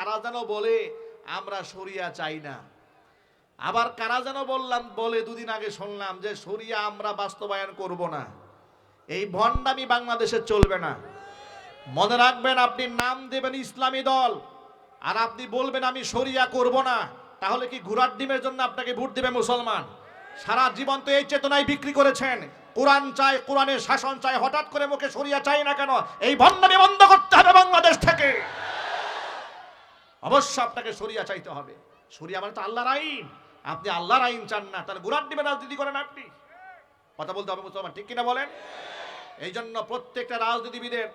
কারা যেন বলে, আমরা সরিয়া চাই না আবার কারা যেন বললাম, বলে দুদিন আগে শুনলাম যে সরিয়া আমরা বাস্তবায়ন করব না। এই ভণ্ডামি বাংলাদেশে চলবে না। মনে রাখবেন, আপনি নাম দেবেন ইসলামী দল, আর আপনি বলবেন, আমি সরিয়া করব না তাহলে কি ঘোড়ার ডিমের জন্য আপনাকে ভোট দেবে মুসলমান? সারা জীবন তো এই চেতনায় বিক্রি করেছেন। কোরআন চাই কোরআনের শাসন চাই হঠাৎ করে মুখে সরিয়া চাই না কেন? এই ভণ্ডামি বন্ধ করতে হবে বাংলাদেশ থেকে। অবশ্য আপনাকে সরিয়া চাইতে হবে। সরিয়া মানে তো আল্লাহর আইন। আপনি আল্লাহর আইন চান না, তাহলে গুরার ডিমে রাজনীতি করেন আপনি। কথা বলতে হবে মুসলমান, ঠিক কিনা বলেন? এই জন্য প্রত্যেকটা রাজনীতিবিদের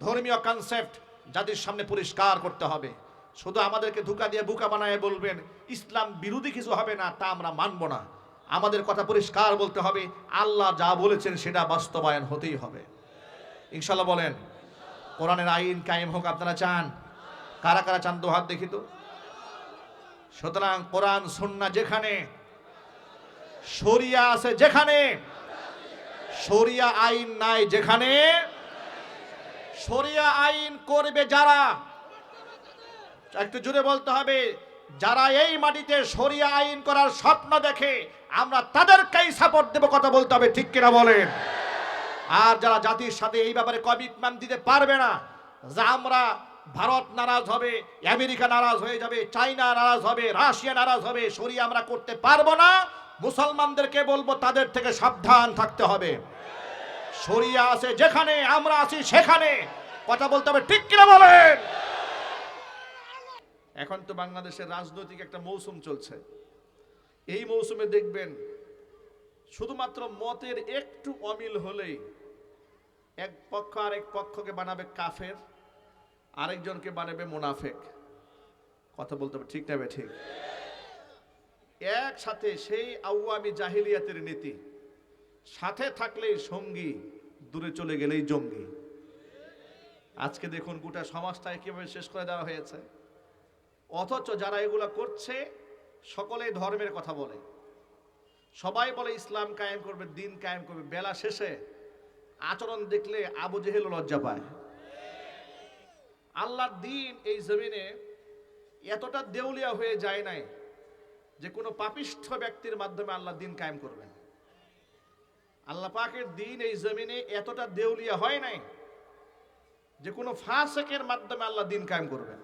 ধর্মীয় কনসেপ্ট জাতির সামনে পরিষ্কার করতে হবে। শুধু আমাদেরকে ধোকা দিয়ে বুকা বানায় বলবেন, ইসলাম বিরোধী কিছু হবে না, তা আমরা মানব না। আমাদের কথা পরিষ্কার বলতে হবে, আল্লাহ যা বলেছেন সেটা বাস্তবায়ন হতেই হবে। ইনশাল্লাহ বলেন, কোরআনের আইন কায়েম হোক, আপনারা চান। কারা কারা চান হাত দেখি তো? সুতরাং কোরআন সন্না যেখানে, শরিয়া আছে যেখানে, শরিয়া আইন নাই যেখানে, শরিয়া আইন করবে যারা, একটু জুড়ে বলতে হবে, যারা এই মাটিতে শরিয়া আইন করার স্বপ্ন দেখে, আমরা তাদেরকেই সাপোর্ট দেব কথা বলতে হবে, ঠিক কিনা বলেন? আর যারা জাতির সাথে এই ব্যাপারে কমিটমেন্ট দিতে পারবে না, যা আমরা ভারত নারাজ হবে, আমেরিকা নারাজ হয়ে যাবে, চাইনা নারাজ হবে, রাশিয়া নারাজ হবে সরিয়ে আমরা করতে পারব না। মুসলমানদেরকে বলব তাদের থেকে সাবধান থাকতে হবে। সরিয়া আছে যেখানে, আমরা আছি সেখানে। কথা বলতে হবে, ঠিক কিনা বলেন? এখন তো বাংলাদেশের রাজনৈতিক একটা মৌসুম চলছে। এই মৌসুমে দেখবেন, শুধুমাত্র মতের একটু অমিল হলেই এক পক্ষ আরেক পক্ষকে বানাবে কাফের। আরেকজনকে বানাবে মুনাফেক। কথা বলতে হবে, ঠিক নেবে ঠিক? একসাথে সেই আউয়ামি জাহিলিয়াতের নীতি। সাথে থাকলেই সঙ্গী, দূরে চলে গেলেই জঙ্গি। আজকে দেখুন গোটা সমাজটাকে কীভাবে শেষ করে দেওয়া হয়েছে। অথচ যারা এগুলো করছে, সকলেই ধর্মের কথা বলে। সবাই বলে ইসলাম কায়েম করবে, দিন কায়েম করবে, বেলা শেষে আচরণ দেখলে আবু জেহেল লজ্জা পায়। আল্লাহর দিন এই জমিনে এতটা দেউলিয়া হয়ে যায় নাই যে কোনো পাপিষ্ঠ ব্যক্তির মাধ্যমে আল্লাহ দিন কায়েম করবেন। আল্লাহ পাকের দিন এই জমিনে এতটা দেউলিয়া হয় নাই যে কোনো ফাসেকের মাধ্যমে আল্লাহ দিন কায়েম করবেন।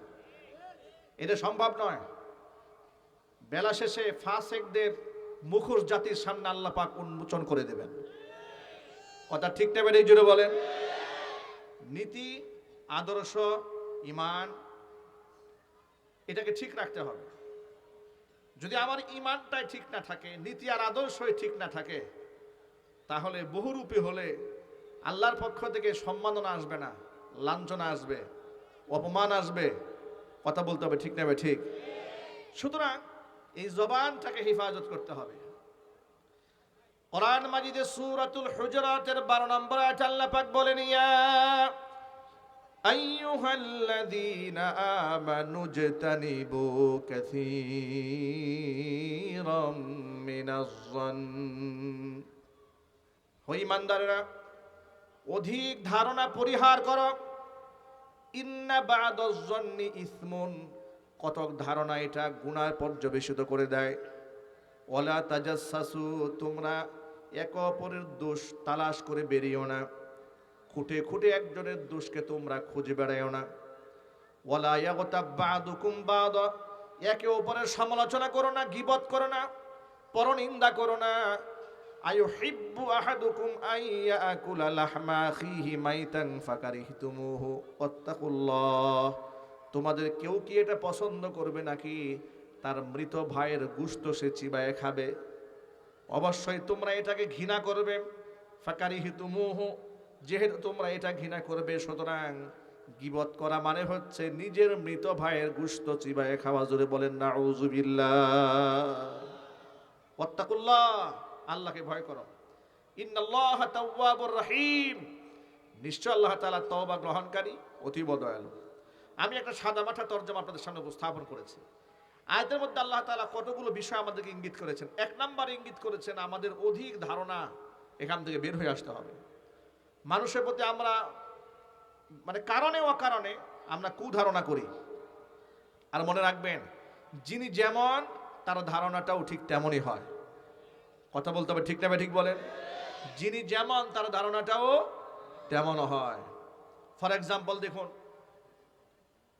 এটা সম্ভব নয়। বেলা শেষে ফাসেকদের মুখোশ জাতির সামনে আল্লাহ পাক উন্মোচন করে দেবেন। কথা ঠিক নেবেন এই জুড়ে বলেন? নীতি, আদর্শ ইমান, এটাকে ঠিক রাখতে হবে। যদি আমার ইমানটাই ঠিক না থাকে, নীতি আর আদর্শই ঠিক না থাকে, তাহলে বহুরূপী হলে আল্লাহর পক্ষ থেকে সম্মাননা আসবে না, লাঞ্ছনা আসবে, অপমান আসবে, কথা বলতে হবে ঠিক নেবে ঠিক। সুতরাং এই জবানটাকে হেফাজত করতে হবে। কোরআন মাজিদে সূরাতুল হুজরাতের 12 নম্বর আয়াত আল্লাহ পাক বলেন, ইয়া আইয়ুহাল্লাযীনা আমানু জতানিবু কাসীরাম মিনাজ-জন ও ঈমানদারেরা অধিক ধারণা পরিহার করো। ইন্না বাদাজ-জন্নি ইসমুন, কতক ধারণা এটা গুনাহ পর্যবেসিত করে দেয়। ওলা তাজাসসাসু, তোমরা এক অপরের দোষ তালাশ করে বেরিও না। খুঁটে খুঁটে একজনের দোষকে তোমরা খুঁজে বেড়াইও না। একে অপরের সমালোচনা করো না, গিবত করো না, পরনিন্দা করো না। আয়ু হিব্বু আহাদুকুম আইয়া আকুলা লাহমা আখিহি মাইতান ফাকারিহতুমুহু ওয়াত্তাকুল্লাহ তোমাদের কেউ কি এটা পছন্দ করবে নাকি? তার মৃত ভাইয়ের গুস্ত সে চিবায় খাবে। অবশ্যই তোমরা এটাকে ঘৃণা করবে। ফাকারি হিতুমুহ যেহেতু তোমরা এটা ঘৃণা করবে, সুতরাং গিবত করা মানে হচ্ছে নিজের মৃত ভাইয়ের গুস্ত চিবায় খাওয়া। জোরে বলেন না ওত্তাকুল্লাহ আল্লাহকে ভয় করো। ইন্নাল্লাহ তাওয়াবুর রহিম। নিশ্চয় আল্লাহ তাআলা তওবা গ্রহণকারী, অতীব দয়ালু। আমি একটা সাদা মাঠা তর্জমা আপনাদের সামনে উপস্থাপন করেছি। আয়াতের মধ্যে আল্লাহ তাআলা কতগুলো বিষয় আমাদেরকে ইঙ্গিত করেছেন। এক নাম্বার ইঙ্গিত করেছেন, আমাদের অধিক ধারণা এখান থেকে বের হয়ে আসতে হবে। মানুষের প্রতি আমরা মানে কারণে অকারণে আমরা কুধারণা করি। আর মনে রাখবেন, যিনি যেমন, তার ধারণাটাও ঠিক তেমনই হয়। কথা বলতে হবে ঠিক না ঠিক বলেন? যিনি যেমন, তার ধারণাটাও তেমন হয়। ফর এক্সাম্পল দেখুন,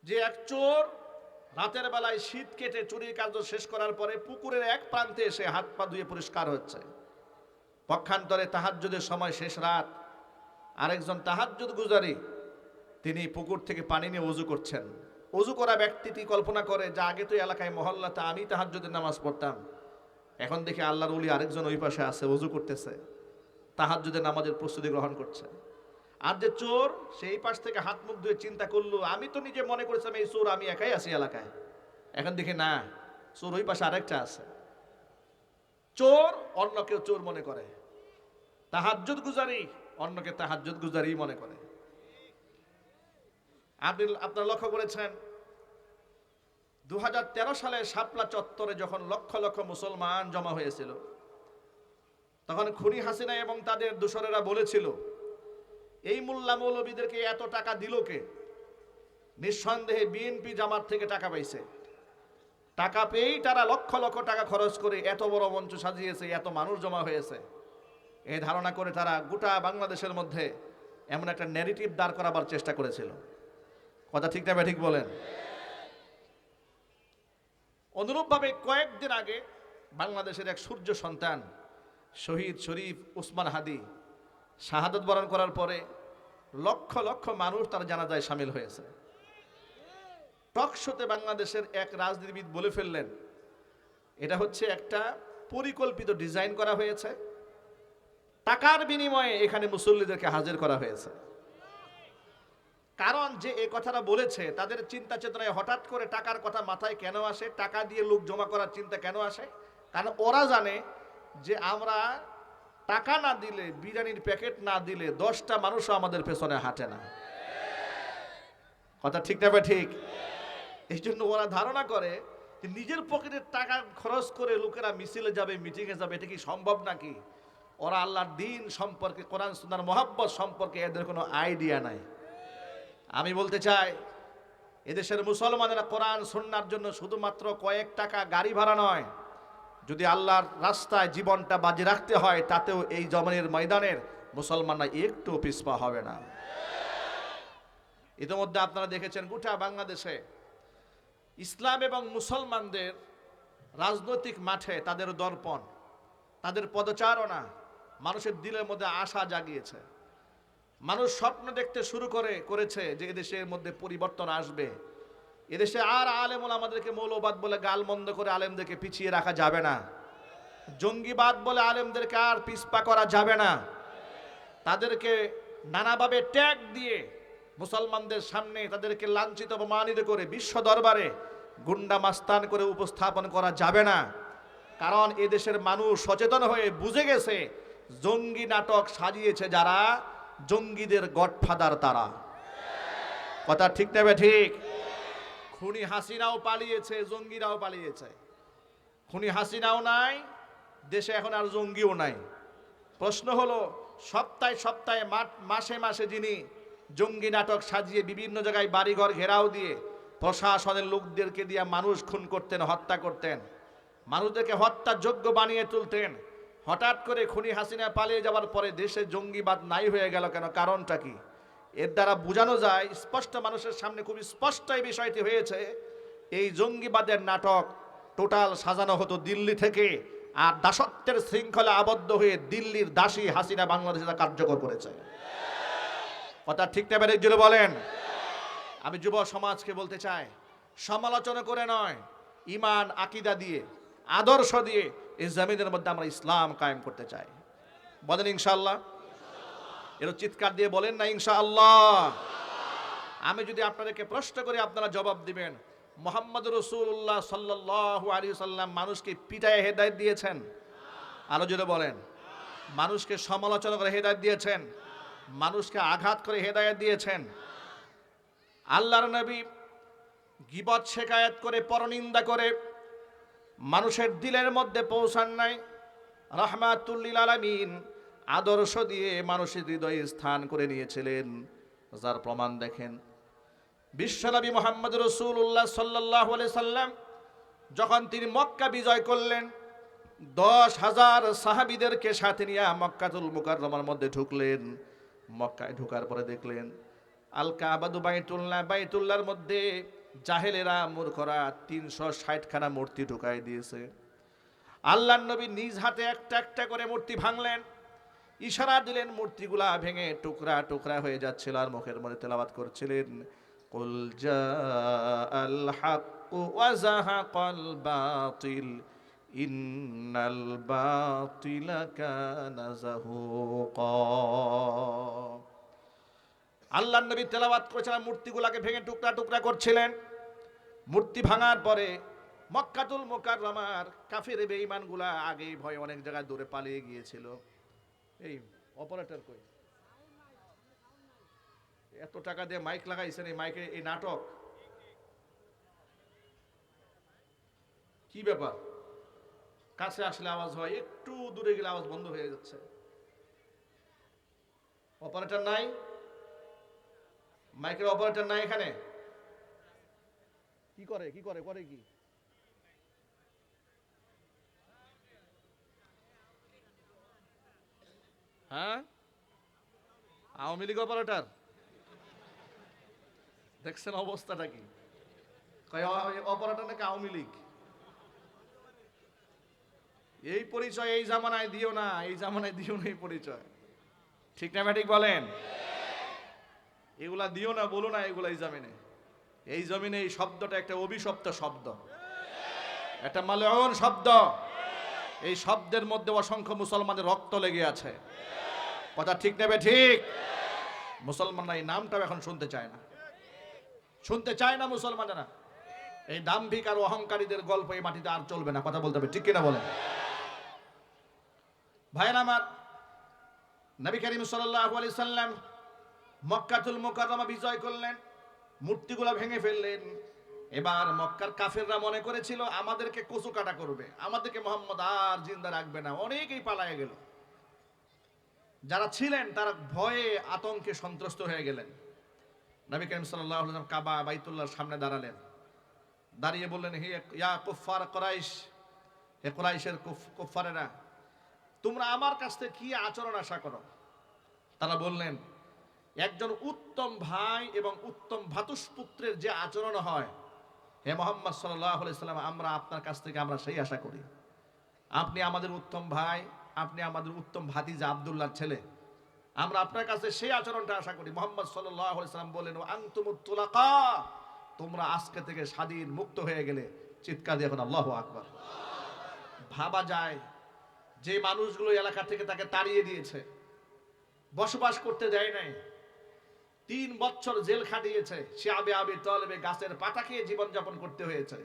যে এক চোর রাতের বেলায় শীত কেটে চুরির কার্য শেষ করার পরে পুকুরের এক প্রান্তে এসে হাত পা ধুয়ে পরিষ্কার হচ্ছে। পক্ষান্তরে তাহাজ্জুদের সময় শেষ রাত আরেকজন তাহাজ্জুদ গুজারি, তিনি পুকুর থেকে পানি নিয়ে উজু করছেন। উজু করা ব্যক্তিটি কল্পনা করে, যে আগে তো এলাকায় মহল্লাতে আমি তাহাজ্জুদের নামাজ পড়তাম। এখন দেখি আল্লাহর উলি আরেকজন ওই পাশে আছে, উজু করতেছে। তাহাজ্জুদের নামাজের প্রস্তুতি গ্রহণ করছে। আর যে চোর, সেই পাশ থেকে হাত মুখ ধুয়ে চিন্তা করল, আমি তো নিজে মনে করেছিলাম এই চোর আমি একাই আছি এলাকায়। এখন দেখি না, চোর ওই পাশে আরেকটা আছে। চোর অন্য কেউ চোর মনে করে। তাহাজ্জুদ গুজারি অন্যকে তাহাজ্জুদ গুজারি মনে করে। আপনি আপনারা লক্ষ্য করেছেন? দু সালে শাপলা চত্বরে যখন লক্ষ লক্ষ মুসলমান জমা হয়েছিল, তখন খুনি হাসিনা এবং তাদের দূষরেরা বলেছিল, এই মোল্লা মৌলবীদেরকে এত টাকা দিল কে? নিঃসন্দেহে বিএনপি জামাত থেকে টাকা পাইছে। টাকা পেয়েই তারা লক্ষ লক্ষ টাকা খরচ করে এত বড় মঞ্চ সাজিয়েছে, এত মানুষ জমা হয়েছে। এই ধারণা করে তারা গোটা বাংলাদেশের মধ্যে এমন একটা ন্যারেটিভ দাঁড় করাবার চেষ্টা করেছিল। কথা ঠিক না ঠিক বলেন? অনুরূপভাবে কয়েকদিন আগে বাংলাদেশের এক সূর্য সন্তান, শহীদ শরীফ উসমান হাদি, শাহাদত বরণ করার পরে লক্ষ লক্ষ মানুষ তার জানাজায় সামিল হয়েছে। টক শোতে বাংলাদেশের এক রাজনীতিবিদ বলে ফেললেন, এটা হচ্ছে একটা পরিকল্পিত ডিজাইন করা হয়েছে। টাকার বিনিময়ে এখানে মুসল্লিদেরকে হাজির করা হয়েছে। কারণ যে এই কথাটা বলেছে, তাদের চিন্তা চেতনায় হঠাৎ করে টাকার কথা মাথায় কেন আসে? টাকা দিয়ে লোক জমা করার চিন্তা কেন আসে? কারণ ওরা জানে যে আমরা টাকা না দিলে, বিরিয়ানির প্যাকেট না দিলে দশটা মানুষও আমাদের পেছনে হাঁটে না। কথা ঠিক না ঠিক? এই জন্য ওরা ধারণা করে যে নিজের পকেটের টাকা খরচ করে লোকেরা মিছিলে যাবে, মিটিংয়ে যাবে, এটা কি সম্ভব নাকি? ওরা আল্লাহর দিন সম্পর্কে, কোরআন সুনার মহাব্বত সম্পর্কে এদের কোনো আইডিয়া নাই। আমি বলতে চাই, এদেশের মুসলমানেরা কোরআন সুন্নার জন্য শুধুমাত্র কয়েক টাকা গাড়ি ভাড়া নয়। যদি আল্লাহর রাস্তায় জীবনটা বাজি রাখতে হয়, তাতেও এই জমানের ময়দানের মুসলমানরা একটু পিসপা হবে না। ইতিমধ্যে আপনারা দেখেছেন গোটা বাংলাদেশে ইসলাম এবং মুসলমানদের রাজনৈতিক মাঠে তাদের দর্পণ, তাদের পদচারণা মানুষের দিলের মধ্যে আশা জাগিয়েছে। মানুষ স্বপ্ন দেখতে শুরু করে, করেছে যে এদেশের মধ্যে পরিবর্তন আসবে। এদেশে আর আলেমুল আমাদেরকে মৌলবাদ বলে গালমন্দ করে আলেমদেরকে পিছিয়ে রাখা যাবে না। জঙ্গিবাদ বলে আলেমদেরকে আর পিছপা করা যাবে না। তাদেরকে নানাভাবে ট্যাগ দিয়ে মুসলমানদের সামনে তাদেরকে লাঞ্ছিত, অপমানিত করে বিশ্ব দরবারে গুন্ডা মাস্তান করে উপস্থাপন করা যাবে না। কারণ এদেশের মানুষ সচেতন হয়ে বুঝে গেছে জঙ্গি নাটক সাজিয়েছে যারা, জঙ্গিদের গডফাদার তারা। কথা ঠিক নেবে ঠিক? খুনি হাসিনাও পালিয়েছে, জঙ্গিরাও পালিয়েছে। খুনি হাসিনাও নাই, দেশে এখন আর জঙ্গিও নাই। প্রশ্ন হলো, সপ্তাহে সপ্তাহে মাসে মাসে যিনি জঙ্গি নাটক সাজিয়ে বিভিন্ন জায়গায় বাড়িঘর ঘেরাও দিয়ে প্রশাসনের লোকদেরকে দিয়ে মানুষ খুন করতেন, হত্যা করতেন, মানুষদেরকে হত্যার যোগ্য বানিয়ে তুলতেন হঠাৎ করে খুনি হাসিনা পালিয়ে যাওয়ার পরে দেশে জঙ্গিবাদ নাই হয়ে গেল কেন? কারণটা কি? এর দ্বারা বোঝানো যায়, স্পষ্ট মানুষের সামনে খুব স্পষ্ট এই বিষয়টি হয়েছে, এই জঙ্গিবাদের নাটক টোটাল সাজানো হতো দিল্লি থেকে আর দাসত্বের শৃঙ্খলা আবদ্ধ হয়ে দিল্লির দাসী হাসিনা বাংলাদেশে কার্যকর করেছে। কথা ঠিক না বেড়ে বলেন। আমি যুব সমাজকে বলতে চাই, সমালোচনা করে নয়, ইমান, আকিদা দিয়ে আদর্শ দিয়ে এই জমিনের মধ্যে আমরা ইসলাম কায়েম করতে চাই। বলেন ইনশাল্লাহ এর চিৎকার দিয়ে বলেন না ইনশাআল্লাহ। আমি যদি আপনাদেরকে প্রশ্ন করি, আপনারা জবাব দিবেন, মোহাম্মদ রসুল্লাহ সাল্লাহ আলী সাল্লাম মানুষকে পিটায় হেদায়ত দিয়েছেন? আরও যদি বলেন, মানুষকে সমালোচনা করে হেদায়ত দিয়েছেন? মানুষকে আঘাত করে হেদায়ত দিয়েছেন? আল্লাহর নবী গিবত শেখায়ত করে, পরনিন্দা করে মানুষের দিলের মধ্যে পৌঁছান নাই। রহমাতুল্লিল আলামিন আদর্শ দিয়ে মানুষের হৃদয়ে স্থান করে নিয়েছিলেন। যার প্রমাণ দেখেন বিশ্বনবী মোহাম্মদ রসুল রসুল্লাহ সাল্লাহ সাল্লাম যখন তিনি মক্কা বিজয় করলেন, দশ হাজার সাহাবিদেরকে সাথে নিয়ে মক্কাতুল মুকাররমার মধ্যে ঢুকলেন। মক্কায় ঢুকার পরে দেখলেন, আল কাবাদু বাইতুল্লাহ, বাইতুল্লাহর মধ্যে জাহেলেরা মূর্খরা তিনশো ষাটখানা মূর্তি ঢুকাই দিয়েছে। আল্লাহ নবী নিজ হাতে একটা একটা করে মূর্তি ভাঙলেন। ইশারা দিলেন মূর্তিগুলা ভেঙে টুকরা টুকরা হয়ে যাচ্ছিল আর মুখের মধ্যে তেলাবাত করছিলেন। ইন্নাল বাতিলা কানা যাহুকা। আল্লাহ নবী তেলাবাত করেছিলেন, মূর্তিগুলাকে ভেঙে টুকরা টুকরা করছিলেন। মূর্তি ভাঙার পরে মক্কাতুল মোকাররমার কাফের বেঈমানগুলা আগেই ভয়ে অনেক জায়গায় দূরে পালিয়ে গিয়েছিল। এই অপারেটর কই? এত টাকা দিয়ে মাইক লাগাইছেন এই মাইকে এই নাটক? কি ব্যাপার? কাছে আসলে আওয়াজ হয়, একটু দূরে গেলে আওয়াজ বন্ধ হয়ে যাচ্ছে। অপারেটর নাই? মাইকের অপারেটর নাই এখানে? কি করে কি করে করে কি? হ্যাঁ? আওয়ামী লীগ অপারেটর? দেখছেন অবস্থাটা কি? অপারেটর নাকি আওয়ামী লীগ? এই পরিচয় এই জামানায় দিও না এই জামানায় দিও না এই পরিচয়। ঠিক না ঠিক বলেন? এগুলা দিও না, বলো না, এগুলা এই জমিনে। এই জমিনে এই শব্দটা একটা অভিশপ্ত শব্দ। একটা মালয়ন শব্দ। এই শব্দের মধ্যে অসংখ্য মুসলমানের রক্ত লেগে আছে। কথা ঠিক নেবে ঠিক? মুসলমানরা এই নামটাও এখন শুনতে চায় না। শুনতে চায় না মুসলমানেরা। এই দাম্ভিক আর অহংকারীদের গল্প এই মাটিতে আর চলবে না। কথা বলতে হবে, ঠিক কিনা বলেন? ভাইয়ের আমার নবী করিম সাল্লাল্লাহু আলাইহি সাল্লাম মক্কাতুল মুকাররমা বিজয় করলেন, মূর্তিগুলো ভেঙে ফেললেন। এবার মক্কার কাফেররা মনে করেছিল, আমাদেরকে কচু কাটা করবে, আমাদেরকে মোহাম্মদ আর জিন্দা রাখবে না। অনেকেই পালায়ে গেল। যারা ছিলেন, তারা ভয়ে, আতঙ্কে সন্ত্রস্ত হয়ে গেলেন। নবী করিম ওয়াসাল্লাম কাবা, বাইতুল্লাহর সামনে দাঁড়ালেন। দাঁড়িয়ে বললেন, হে, ইয়া কুফার কোরাইশ, হে কোরাইশের কুফ- কুফারেরা তোমরা আমার কাছ থেকে কি আচরণ আশা করো? তারা বললেন একজন উত্তম ভাই এবং উত্তম ভাতুষপুত্রের যে আচরণ হয়, হে মোহাম্মদ সাল্লাম, আমরা আপনার কাছ থেকে আমরা সেই আশা করি। আপনি আমাদের উত্তম ভাই, আপনি আমাদের উত্তম ভাতিজা আবদুল্লাহর ছেলে। আমরা আপনার কাছে সেই আচরণটা আশা করি। মোহাম্মদ সাল্লাম বললেন ও আংতুমুত্তুলাকা তোমরা আজকে থেকে স্বাধীন, মুক্ত হয়ে গেলে। চিৎকার দিয়ে এখন আল্লাহ আকবর। ভাবা যায়, যে মানুষগুলো এলাকা থেকে তাকে তাড়িয়ে দিয়েছে। বসবাস করতে দেয় নাই। তিন বছর জেল খাটিয়েছে সে আবে আবে তলবে গাছের পাতা খেয়ে জীবনযাপন করতে হয়েছে।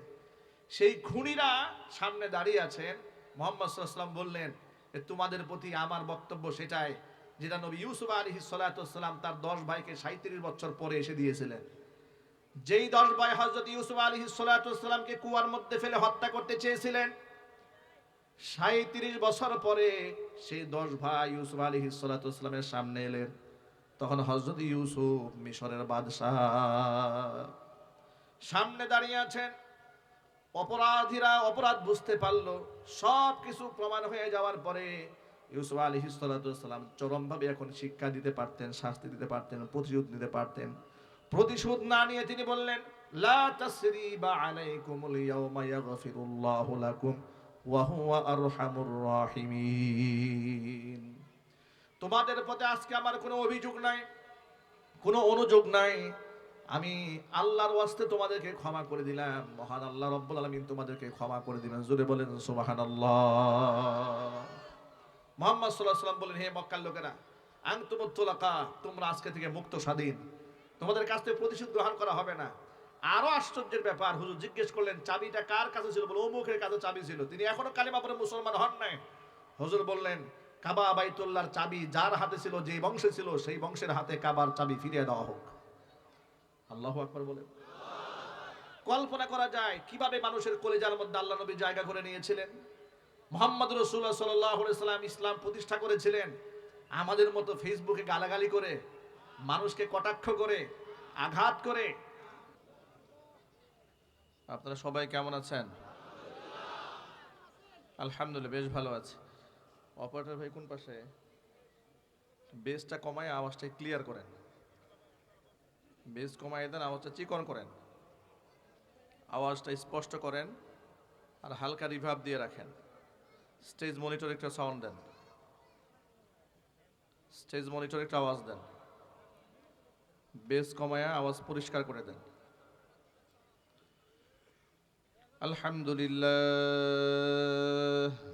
সেই খুনিরা সামনে দাঁড়িয়ে আছেন। মোহাম্মদ বললেন তোমাদের প্রতি আমার বক্তব্য সেটাই যেটা নবী ইউসুফ আলী সাল্লাম তার দশ ভাইকে সাঁত্রিশ বছর পরে এসে দিয়েছিলেন। যেই দশ ভাই হজরত ইউসুফ আলী সাল্লামকে কুয়ার মধ্যে ফেলে হত্যা করতে চেয়েছিলেন সাঁত্রিশ বছর পরে সেই দশ ভাই ইউসুফ আলী সাল্লামের সামনে এলেন। তখন হজরত ইউসুফ মিশরের বাদশাহ সামনে দাঁড়িয়ে আছেন। অপরাধীরা অপরাধ বুঝতে পারল সব কিছু প্রমাণ হয়ে যাওয়ার পরে ইউসুফ আলী সাল্লাম চরমভাবে এখন শিক্ষা দিতে পারতেন, শাস্তি দিতে পারতেন, প্রতিশোধ নিতে পারতেন। প্রতিশোধ না নিয়ে তিনি বললেন, লা লাকুম আরহামুর তোমাদের প্রতি আজকে আমার কোনো অভিযোগ নাই, কোনো অনুযোগ নাই। আমি আল্লাহর ওয়াস্তে তোমাদেরকে ক্ষমা করে দিলাম। মহান আল্লাহ রব্বুল আলামিন তোমাদেরকে ক্ষমা করে দিবেন। জোরে বলেন, সুবহানাল্লাহ। মোহাম্মদ সাল্লাল্লাহু আলাইহি সাল্লাম বলেন, হে মক্কার লোকেরা আং আনতুমুত্তুলাকা তোমরা আজকে থেকে মুক্ত স্বাধীন। তোমাদের কাছ থেকে প্রতিশোধ গ্রহণ করা হবে না। আরও আশ্চর্যের ব্যাপার, হুজুর জিজ্ঞেস করলেন, চাবিটা কার কাছে ছিল? বলে অমুখের কাছে চাবি ছিল। তিনি এখনও কালিমা পরে মুসলমান হন নাই। হুজুর বললেন কাবা বাইতুল্লাহর চাবি যার হাতে ছিল যে বংশে ছিল, সেই বংশের হাতে কাবার চাবি ফিরিয়ে দেওয়া হোক। আল্লাহ আকবর বলেন। কল্পনা করা যায় কীভাবে মানুষের কলেজার মধ্যে আল্লাহ নবী জায়গা করে নিয়েছিলেন। মোহাম্মদ রসুল্লাহ সাল্লাম ইসলাম প্রতিষ্ঠা করেছিলেন। আমাদের মতো ফেসবুকে গালাগালি করে, মানুষকে কটাক্ষ করে, আঘাত করে। আপনারা সবাই কেমন আছেন? আলহামদুলিল্লাহ, বেশ ভালো আছে। অপারেটর ভাই কোন পাশে? বেসটা কমায়, আওয়াজটা ক্লিয়ার করেন। বেস কমায় দেন, আওয়াজটা চিকন করেন। আওয়াজটা স্পষ্ট করেন আর হালকা রিভাব দিয়ে রাখেন। স্টেজ মনিটর একটা সাউন্ড দেন। স্টেজ মনিটর একটা আওয়াজ দেন। বেস কমায়া, আওয়াজ পরিষ্কার করে দেন। আলহামদুলিল্লাহ।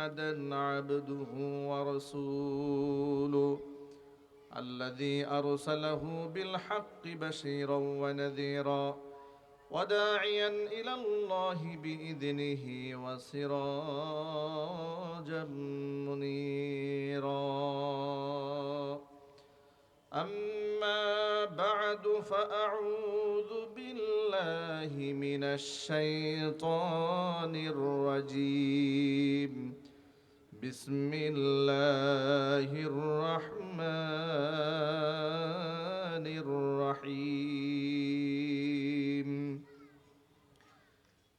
محمدا عبده ورسوله الذي أرسله بالحق بشيرا ونذيرا وداعيا إلى الله بإذنه وسراجا منيرا. أما بعد فأعوذ بالله من الشيطان الرجيم. بسم الله الرحمن الرحيم.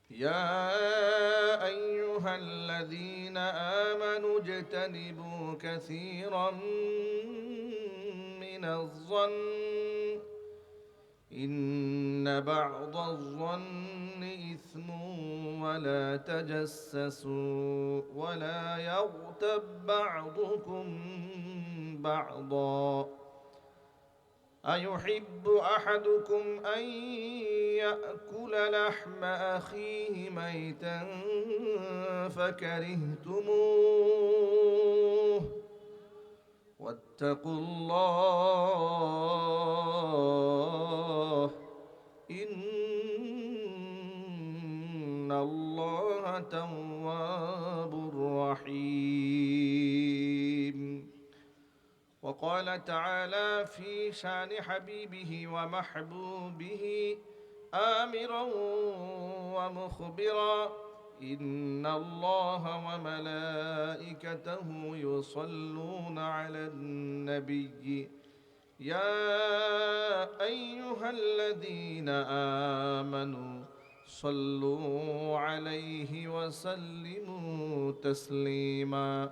يا أيها الذين آمنوا اجتنبوا كثيرا من الظن. إن بعض الظن ولا تجسسوا ولا يغتب بعضكم بعضا. أيحب أحدكم أن يأكل لحم أخيه ميتا فكرهتموه. واتقوا الله وقال تعالى في شان حبيبه ومحبوبه آمرا ومخبرا إن الله وملائكته يصلون على النبي. يا أيها الذين آمنوا صلوا عليه وسلموا تسليما.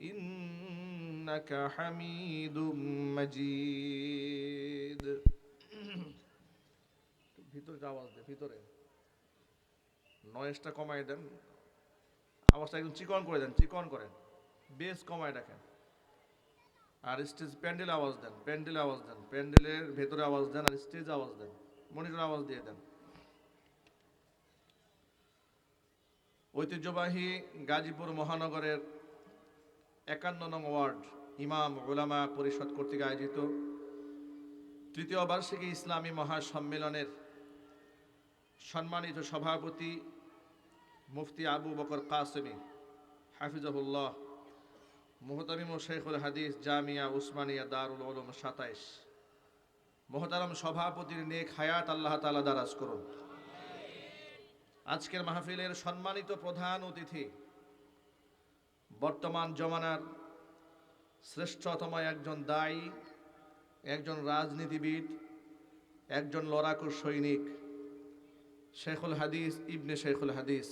إنك حميد مجيد ভিতরে আওয়াজ দে ভিতরে নয়েজটা কমাই দেন আওয়াজটা একদম চিকন করে দেন চিকন করেন বেস কমায় রাখেন আর স্টেজ প্যান্ডেল আওয়াজ দেন প্যান্ডেল আওয়াজ দেন প্যান্ডেলের ভেতরে আওয়াজ দেন আর স্টেজ আওয়াজ দেন মনিটর আওয়াজ দিয়ে দেন ঐতিহ্যবাহী গাজীপুর মহানগরের একান্ন নং ওয়ার্ড, ইমাম ওলামা পরিষদ কর্তৃক আয়োজিত তৃতীয় বার্ষিকী ইসলামী মহাসম্মেলনের সম্মানিত সভাপতি মুফতি আবু বকর কাসেমি, হাফিজাহুল্লাহ, মোহতামিম শেখুল হাদিস জামিয়া উসমানিয়া দারুল উলুম সাতাইশ। মোহতারাম সভাপতির নেক হায়াত আল্লাহ তালা দারাজ করুন। আজকের মাহফিলের সম্মানিত প্রধান অতিথি বর্তমান জমানার শ্রেষ্ঠতম একজন দায়ী, একজন রাজনীতিবিদ, একজন লড়াকু সৈনিক, শেখুল হাদিস ইবনে শেখুল হাদিস।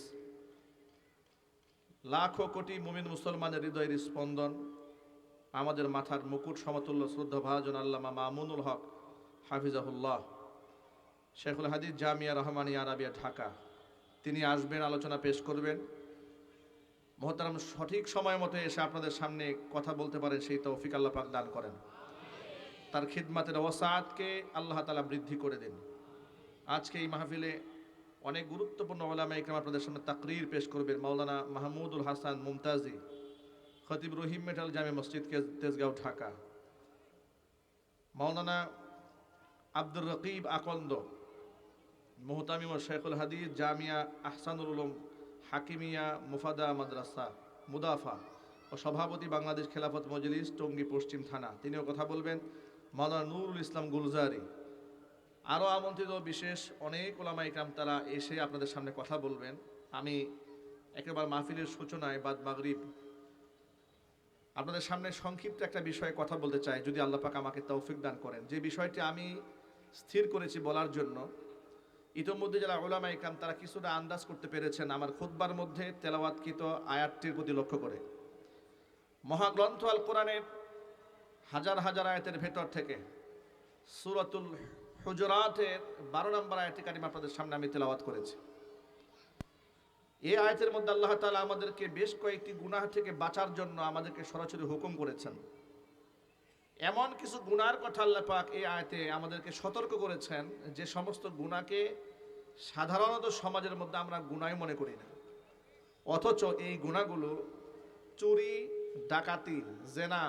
লাখো কোটি মুমিন মুসলমানের হৃদয়ের স্পন্দন, আমাদের মাথার মুকুট সমতুল্য শ্রদ্ধা ভাজন আল্লামা মামুনুল হক, হাফিজাহুল্লাহ। শেখুল হাদিস জামিয়া রহমানিয়া আরাবিয়া, ঢাকা। তিনি আসবেন, আলোচনা পেশ করবেন। মহতারাম, সঠিক সময় মতো এসে আপনাদের সামনে কথা বলতে পারেন, সেই তৌফিক আল্লাহ পাক দান করেন। তার খিদমাতের অবসাদকে আল্লাহ তালা বৃদ্ধি করে দিন। আজকে এই মাহফিলে অনেক গুরুত্বপূর্ণ ওলামা ইকরাম আপনাদের সামনে তাকরির পেশ করবেন। মাওলানা মাহমুদুল হাসান মুমতাজি, খতিব রহিম মেটাল জামে মসজিদ কে- তেজগাঁও, ঢাকা। মাওলানা আব্দুর রকিব আকন্দ, মোহতামিম শেখুল হাদিস জামিয়া আহসানুল উলুম হাকিমিয়া মুফাদা মাদ্রাসা, মুদাফা ও সভাপতি বাংলাদেশ খেলাফত মজলিস, টঙ্গী পশ্চিম থানা। তিনিও কথা বলবেন, মাওলানা নুরুল ইসলাম গুলজারি। আরও আমন্ত্রিত বিশেষ অনেক ওলামা ইকরাম, তারা এসে আপনাদের সামনে কথা বলবেন। আমি একেবারে মাহফিলের সূচনায় বাদ মাগরিব। আপনাদের সামনে সংক্ষিপ্ত একটা বিষয়ে কথা বলতে চাই, যদি আল্লাহ পাক আমাকে তৌফিক দান করেন। যে বিষয়টি আমি স্থির করেছি বলার জন্য ইতোমধ্যে যারা ওলামা ইকরাম, তারা কিছুটা আন্দাজ করতে পেরেছেন আমার খুতবার মধ্যে তেলাওয়াতকৃত আয়াতটির প্রতি লক্ষ্য করে। মহাগ্রন্থ আল কোরআনের হাজার হাজার আয়াতের ভেতর থেকে সুরাতুল হুজরাতের বারো নম্বর আয়াতি কারিম আপনাদের সামনে আমি তেলাওয়াত করেছি। এই আয়াতের মধ্যে আল্লাহ তালা আমাদেরকে বেশ কয়েকটি গুনাহ থেকে বাঁচার জন্য আমাদেরকে সরাসরি হুকুম করেছেন। এমন কিছু গুনার কথা আল্লাহ পাক এই আয়াতে আমাদেরকে সতর্ক করেছেন যে সমস্ত গুণাকে সাধারণত সমাজের মধ্যে আমরা গুনাই মনে করি না। অথচ এই গুণাগুলো চুরি, ডাকাতি, জেনা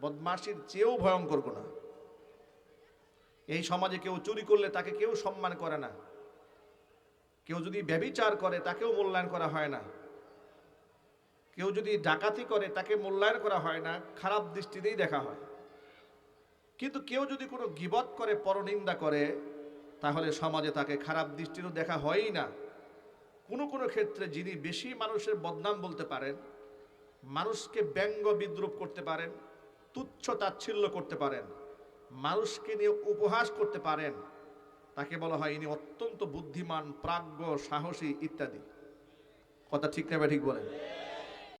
বদমাসির চেয়েও ভয়ঙ্কর গুণা। এই সমাজে কেউ চুরি করলে তাকে কেউ সম্মান করে না। কেউ যদি ব্যবিচার করে তাকেও মূল্যায়ন করা হয় না। কেউ যদি ডাকাতি করে তাকে মূল্যায়ন করা হয় না, খারাপ দৃষ্টিতেই দেখা হয়। কিন্তু কেউ যদি কোনো গিবত করে, পরনিন্দা করে, তাহলে সমাজে তাকে খারাপ দৃষ্টিরও দেখা হয়ই না। কোনো কোনো ক্ষেত্রে যিনি বেশি মানুষের বদনাম বলতে পারেন, মানুষকে ব্যঙ্গ বিদ্রুপ করতে পারেন, তুচ্ছ তাচ্ছিল্য করতে পারেন, মানুষকে নিয়ে উপহাস করতে পারেন, তাকে বলা হয় ইনি অত্যন্ত বুদ্ধিমান, প্রাজ্ঞ, সাহসী ইত্যাদি। কথা ঠিক না ঠিক বলেন?